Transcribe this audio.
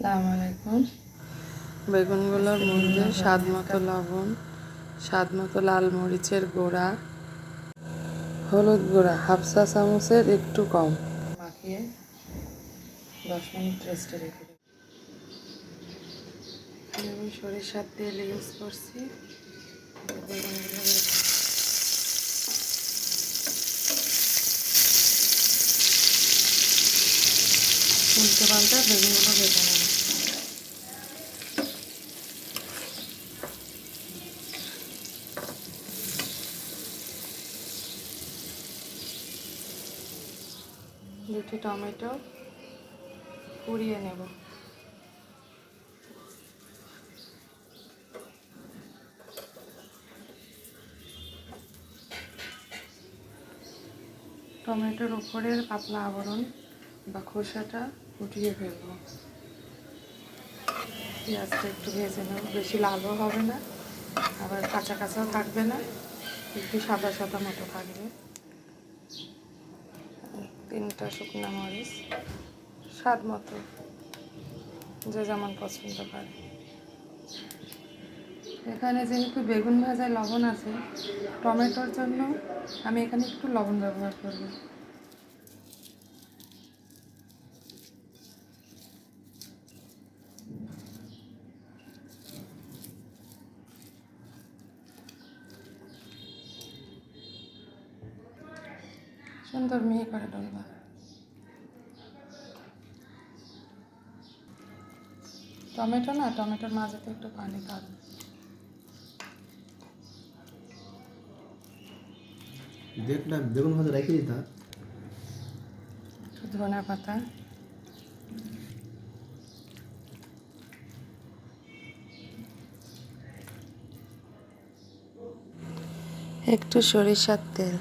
আসসালামু আলাইকুম। বেগুনগুলোর মধ্যে স্বাদ মতো লবণ স্বাদ মতো লাল মরিচের গুঁড়া হলুদ গুঁড়া হাফ চা চামচের একটু কম। মাখিয়ে দশ মিনিট রেস্টে রেখে দেব। আমি সরিষার তেল ইউজ করছি। বেগুনগুলো উল্টে পাল্টে বেগুনগুলো ভেজে নেব। দুটি টমেটো পুড়িয়ে নেব। টমেটোর উপরের পাতলা আবরণ বা খোসাটা উঠিয়ে ফেলব। পেঁয়াজটা একটু ভেজে নেব। বেশি লালও হবে না, আবার কাঁচা কাঁচাও থাকবে না, একটু সাদা সাদা মতো থাকবে। তিনটা শুকনো মরিচ, স্বাদ মতো, যে যেমন পছন্দ করে। এখানে যেহেতু বেগুন ভাজায় লবণ আছে, টমেটোর জন্য আমি এখানে একটু লবণ ব্যবহার করব। সুন্দর মিহি করে ডলবা টমেটো না টমেটোর মাঝেতে একটু পানি পাবে দেখলাম বেগুন ভাজা রেখে দিতা ধনে পাতা। একটু সরিষার তেল।